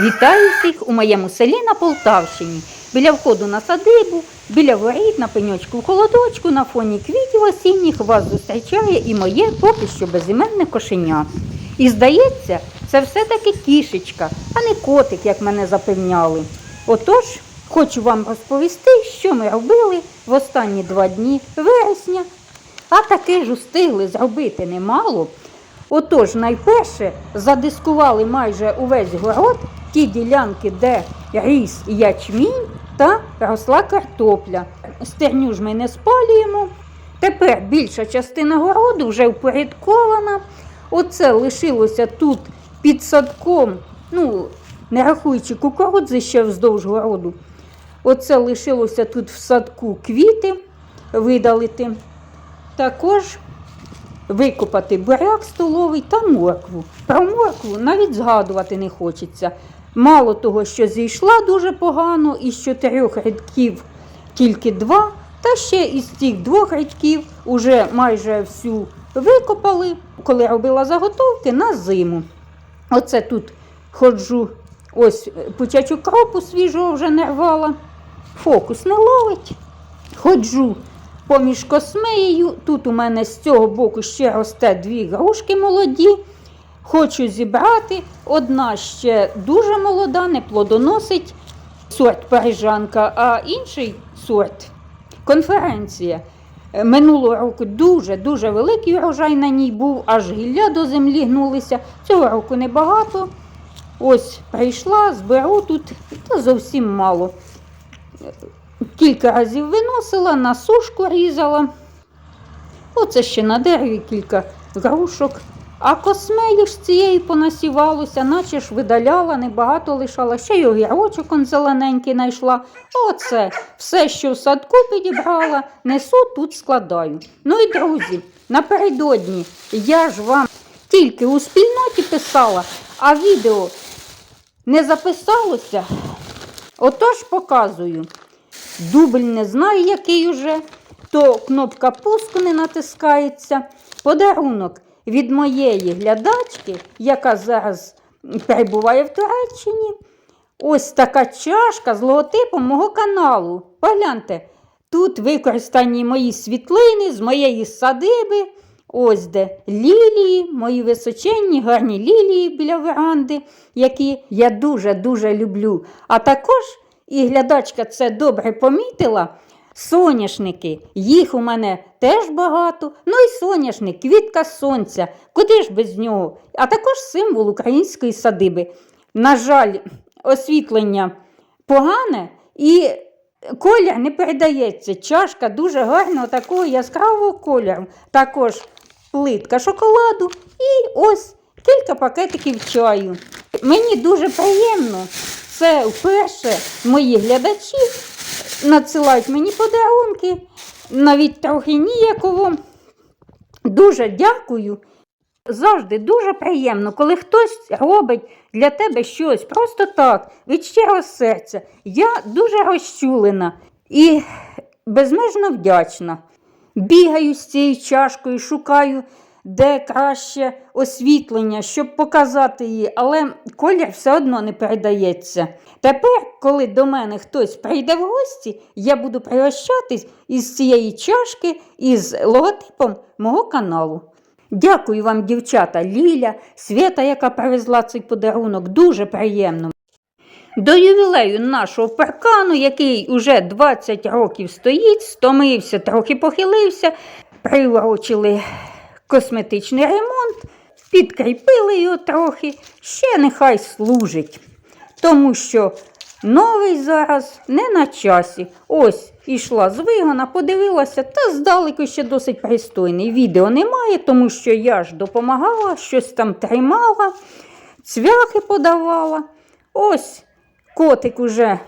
Вітаю всіх у моєму селі на Полтавщині. Біля входу на садибу, біля воріт, на пеньочку в холодочку, на фоні квітів осінніх вас зустрічає і моє поки що безіменне кошеня. І здається, це все-таки кішечка, а не котик, як мене запевняли. Отож, хочу вам розповісти, що ми робили в останні два дні вересня, а таки ж устигли зробити немало. Отож, найперше задискували майже увесь город ті ділянки, де ріс ячмінь та росла картопля. Стерню ж ми не спалюємо. Тепер більша частина городу вже впорядкована. Оце лишилося тут під садком, ну, не рахуючи кукурудзи ще вздовж городу. Оце лишилося тут в садку квіти видалити. Також викопати буряк столовий та моркву. Про моркву навіть згадувати не хочеться. Мало того, що зійшла дуже погано, із чотирьох рядків тільки два, та ще із цих двох рядків уже майже всю викопали, коли робила заготовки на зиму. Оце тут ходжу, ось пучачу кропу свіжого вже не рвала, фокус не ловить. Ходжу поміж космеєю. Тут у мене з цього боку ще росте дві грушки молоді. Хочу зібрати. Одна ще дуже молода, не плодоносить сорт парижанка, а інший сорт конференція. Е, Минулого року дуже-дуже великий урожай на ній був, аж гілля до землі гнулися. Цього року небагато. Ось прийшла, зберу тут, та зовсім мало. Кілька разів виносила, на сушку різала. Оце ще на дереві кілька грушок. А космею ж цієї понасівалося, наче ж видаляла, небагато лишала. Ще й огірочок он зелененький знайшла. Оце все, що в садку підібрала, несу тут складаю. Ну і друзі, напередодні я ж вам тільки у спільноті писала, а відео не записалося. Отож показую. Дубль не знаю, який уже, то кнопка пуску не натискається. Подарунок від моєї глядачки, яка зараз перебуває в Туреччині. Ось така чашка з логотипом мого каналу. Погляньте, тут використані мої світлини з моєї садиби. Ось де лілії, мої височенні, гарні лілії біля веранди, які я дуже-дуже люблю. А також, і глядачка це добре помітила, соняшники. Їх у мене теж багато. Ну і соняшник, квітка сонця. Куди ж без нього? А також символ української садиби. На жаль, освітлення погане і колір не передається. Чашка дуже гарного такого яскравого кольору. Також плитка шоколаду і ось кілька пакетиків чаю. Мені дуже приємно. Це вперше мої глядачі надсилають мені подарунки, навіть трохи ніяково. Дуже дякую. Завжди дуже приємно, коли хтось робить для тебе щось просто так, від щирого серця. Я дуже розчулена і безмежно вдячна. Бігаю з цією чашкою, шукаю, де краще освітлення, щоб показати її, але колір все одно не передається. Тепер, коли до мене хтось прийде в гості, я буду пригощатись із цієї чашки із логотипом мого каналу. Дякую вам, дівчата, Ліля, Свята, яка привезла цей подарунок, дуже приємно. До ювілею нашого паркану, який уже 20 років стоїть, стомився, трохи похилився, приурочили косметичний ремонт, підкріпили його трохи, ще нехай служить. Тому що новий зараз не на часі. Ось ішла з вигона, подивилася, та здалеку ще досить пристойний. Відео немає, тому що я ж допомагала, щось там тримала, цвяхи подавала. Ось котик уже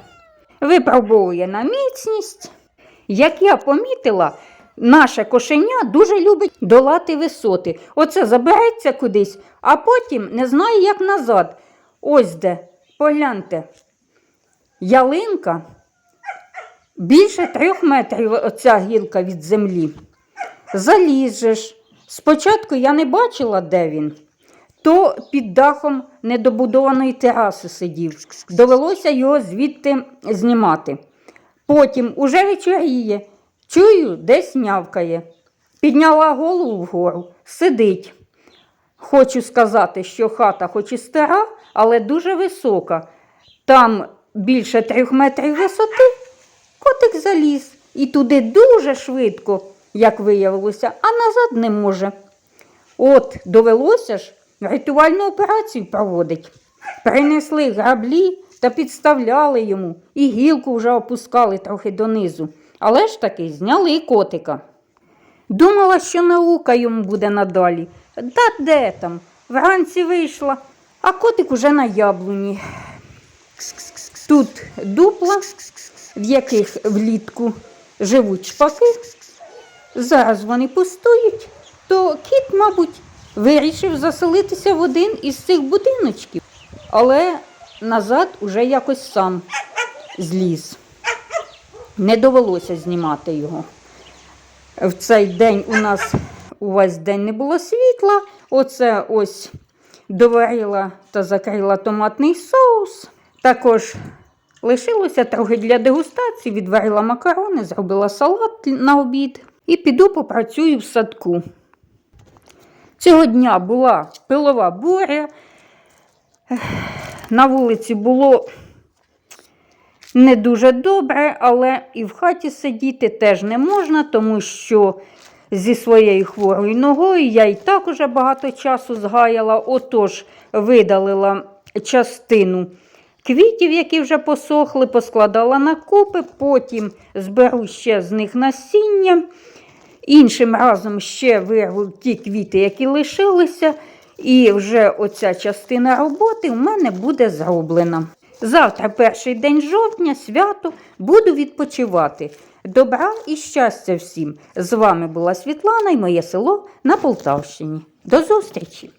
випробовує на міцність. Як я помітила, наше кошеня дуже любить долати висоти. Оце забереться кудись, а потім не знає, як назад. Ось де, погляньте, ялинка більше трьох метрів оця гілка від землі. Залізеш. Спочатку я не бачила, де він. то під дахом недобудованої тераси сидів. Довелося його звідти знімати. Потім уже вечоріє, чую, десь нявкає. Підняла голову вгору, сидить. Хочу сказати, що хата хоч і стара, але дуже висока. Там більше трьох метрів висоти. Котик заліз і туди дуже швидко, як виявилося, а назад не може. От довелося ж рятувальну операцію проводить. Принесли граблі та підставляли йому, і гілку вже опускали трохи донизу. Але ж таки зняли котика. Думала, що наука йому буде надалі. Та де там? Вранці вийшла, а котик уже на яблуні. Тут дупла, в яких влітку живуть шпаки. Зараз вони пустують, то кіт, мабуть, вирішив заселитися в один із цих будиночків, але назад уже якось сам зліз. Не довелося знімати його. В цей день у нас увесь день не було світла. Оце ось доварила та закрила томатний соус. Також лишилося трохи для дегустації, відварила макарони, зробила салат на обід і піду попрацюю в садку. Цього дня була пилова буря. На вулиці було не дуже добре, але і в хаті сидіти теж не можна, тому що зі своєю хворою ногою я і так уже багато часу згаяла, отож видалила частину квітів, які вже посохли, поскладала на купи, потім зберу ще з них насіння. Іншим разом ще вирву ті квіти, які лишилися, і вже оця частина роботи в мене буде зроблена. Завтра, перший день жовтня, свято, буду відпочивати. Добра і щастя всім! З вами була Світлана і моє село на Полтавщині. До зустрічі!